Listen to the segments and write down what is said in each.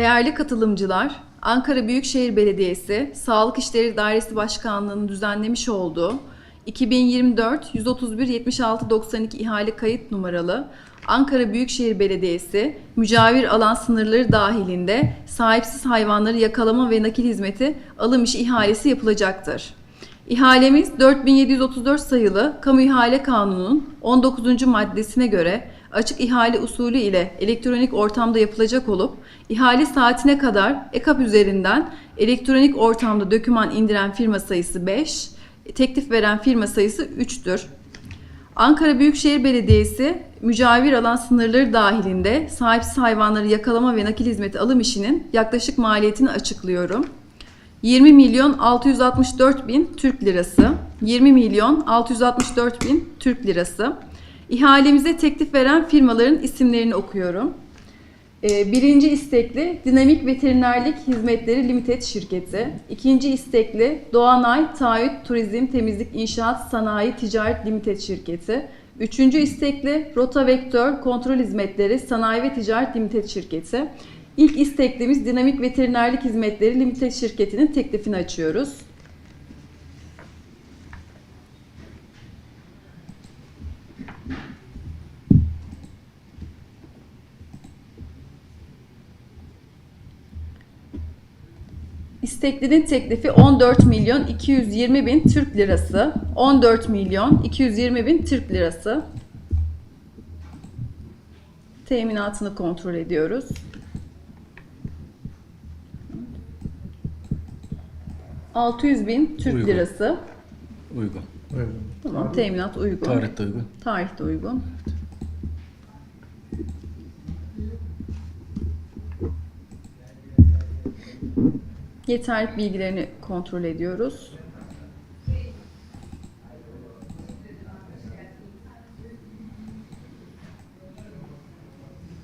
Değerli katılımcılar, Ankara Büyükşehir Belediyesi Sağlık İşleri Dairesi Başkanlığı'nın düzenlemiş olduğu 2024 131 76 92 ihale kayıt numaralı Ankara Büyükşehir Belediyesi mücavir alan sınırları dahilinde sahipsiz hayvanları yakalama ve nakil hizmeti alım işi ihalesi yapılacaktır. İhalemiz 4734 sayılı Kamu İhale Kanunu'nun 19. maddesine göre açık ihale usulü ile elektronik ortamda yapılacak olup ihale saatine kadar EKAP üzerinden elektronik ortamda döküman indiren firma sayısı 5, teklif veren firma sayısı 3'tür. Ankara Büyükşehir Belediyesi mücavir alan sınırları dahilinde sahipsiz hayvanları yakalama ve nakil hizmeti alım işinin yaklaşık maliyetini açıklıyorum. 20 milyon 664 bin Türk lirası. 20 milyon 664 bin Türk lirası. İhalemize teklif veren firmaların isimlerini okuyorum. Ee, Birinci istekli Dinamik Veterinerlik Hizmetleri Limited şirketi. İkinci istekli Doğanay Taahhüt Turizm Temizlik İnşaat Sanayi Ticaret Limited şirketi. Üçüncü istekli Rota Vektör Kontrol Hizmetleri Sanayi ve Ticaret Limited şirketi. İlk isteklimiz Dinamik Veterinerlik Hizmetleri Limited şirketinin teklifini açıyoruz. İsteklinin teklifi 14 milyon 220 bin Türk lirası. 14 milyon 220 bin Türk lirası. Teminatını kontrol ediyoruz. ...600 bin Türk Uygun. lirası. Uygun. Tamam, teminat uygun. Tarihte uygun. Tarihte uygun. Yeterli bilgilerini kontrol ediyoruz.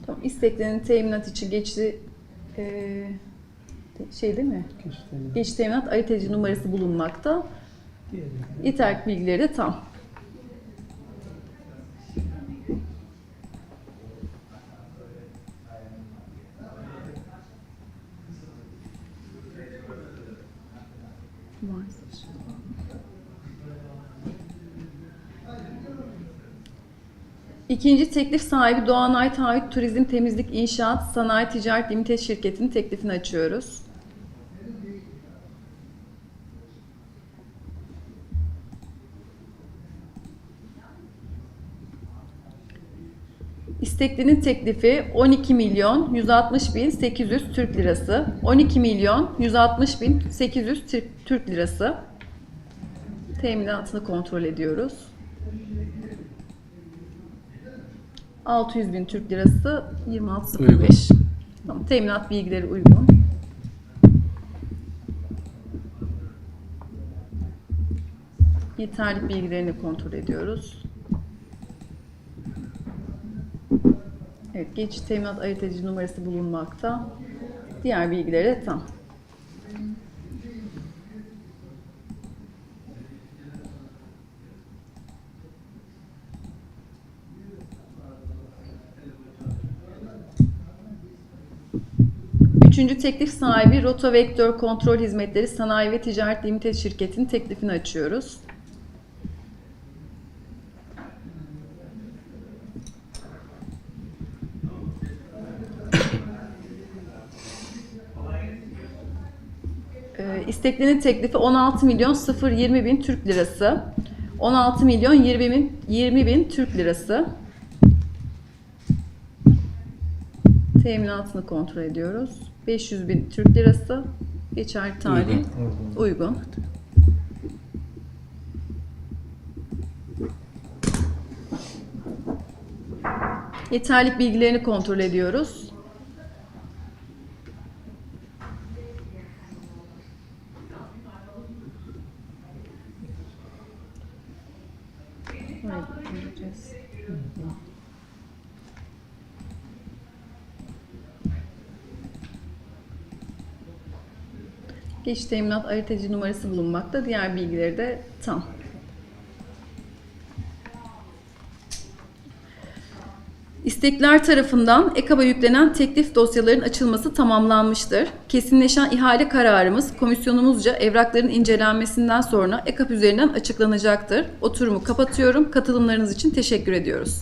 Tamam, isteklerin teminat için geçti eee, şey değil mi? Geç teminat ayırt numarası bulunmakta. Yeterli bilgileri de tam. İkinci teklif sahibi Doğanay Taahhüt Turizm Temizlik İnşaat Sanayi Ticaret Limited şirketinin teklifini açıyoruz. İsteklinin teklifi 12 milyon 160 bin 800 Türk lirası. 12 milyon 160 bin 800 Türk, lirası. Teminatını kontrol ediyoruz. 600 bin Türk lirası 26.05. Tamam, teminat bilgileri uygun. Yeterli bilgilerini kontrol ediyoruz. Evet, geçiş teminat ayırt edici numarası bulunmakta. Diğer bilgileri de tam. Üçüncü teklif sahibi Rota Vektör Kontrol Hizmetleri Sanayi ve Ticaret Limited şirketinin teklifini açıyoruz. İsteklinin teklifi 16 milyon 020 bin Türk lirası. 16 milyon 20 bin, 20 bin Türk lirası. Teminatını kontrol ediyoruz. 500 bin Türk lirası. Geçerli tarih. Uygun. Uygun. Yeterlik bilgilerini kontrol ediyoruz. Evet, göreceğiz. Geç teminat ayırt numarası bulunmakta. Diğer bilgileri de tam. İstekler tarafından EKAB'a yüklenen teklif dosyaların açılması tamamlanmıştır. Kesinleşen ihale kararımız komisyonumuzca evrakların incelenmesinden sonra EKAP üzerinden açıklanacaktır. Oturumu kapatıyorum. Katılımlarınız için teşekkür ediyoruz.